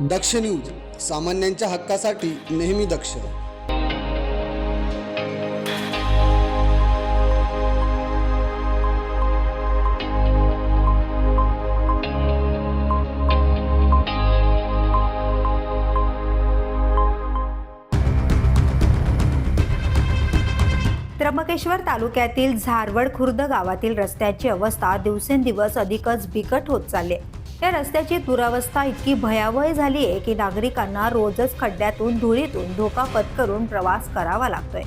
दक्ष news सामान्यांच्या हक्कासाठी नेहमी दक्ष. त्र्यंबकेश्वर तालुक्यातील झारवड खुर्द गावातील रस्त्याची अवस्था दिवसेंदिवस अधिकच बिकट होत चालली आहे. या रस्त्याची दुरावस्था इतकी भयावह झाली आहे की नागरिकांना रोजच खड्ड्यातून धुळीतून धोका पत्करून प्रवास करावा लागतोय.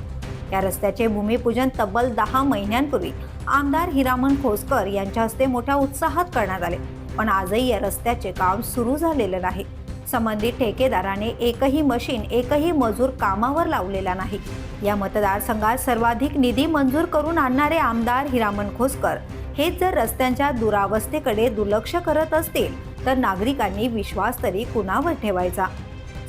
या रस्त्याचे भूमिपूजन तब्बल दहा महिन्यांपूर्वी आमदार हिरामन खोसकर यांच्या हस्ते मोठ्या उत्साहात करण्यात आले. पण आजही या रस्त्याचे काम सुरू झालेलं नाही. संबंधित ठेकेदाराने एकही मशीन एकही मजूर कामावर लावलेला नाही. या मतदारसंघात सर्वाधिक निधी मंजूर करून आणणारे आमदार हिरामन खोसकर हेच जर रस्त्यांच्या दुरावस्थेकडे दुर्लक्ष करत असतील तर नागरिकांनी विश्वास तरी कुणावर ठेवायचा?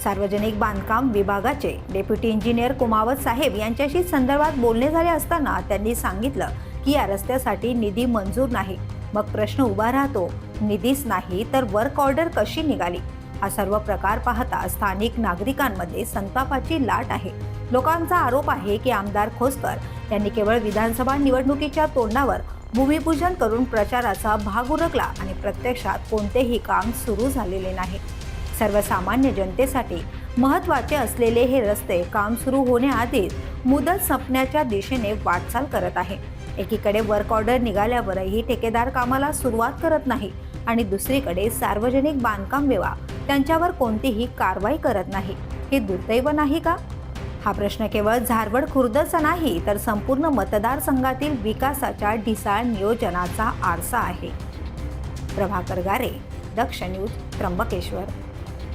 सार्वजनिक बांधकाम विभागाचे डेप्युटी इंजिनियर कुमावत साहेब यांच्याशी संदर्भात बोलणे झाले असताना त्यांनी सांगितलं की या रस्त्यासाठी निधी मंजूर नाही. मग प्रश्न उभा राहतो निधीच नाही तर वर्क ऑर्डर कशी निघाली? हा सर्व प्रकार पाहता स्थानिक नागरिकांमध्ये संतापाची लाट आहे. लोकांचा आरोप आहे की आमदार खोसकर यांनी केवळ विधानसभा निवडणुकीच्या तोंडावर भूमिपूजन करून प्रचाराचा भाग उरकला आणि प्रत्यक्षात कोणतेही काम सुरू झालेले नाही. सर्वसामान्य जनतेसाठी महत्त्वाचे असलेले हे रस्ते काम सुरू होण्याआधीच मुदत संपण्याच्या दिशेने वाटचाल करत आहे. एकीकडे वर्क ऑर्डर निघाल्यावरही ठेकेदार कामाला सुरुवात करत नाही आणि दुसरीकडे सार्वजनिक बांधकाम विवा त्यांच्यावर कोणतीही कारवाई करत नाही. हे दुर्दैव नाही का? हा प्रश्न केवळ झारवड खुर्दचा नाही तर संपूर्ण मतदारसंघातील विकासाच्या ढिसाळ नियोजनाचा आरसा आहे. प्रभाकर गारे दक्ष न्यूज त्र्यंबकेश्वर.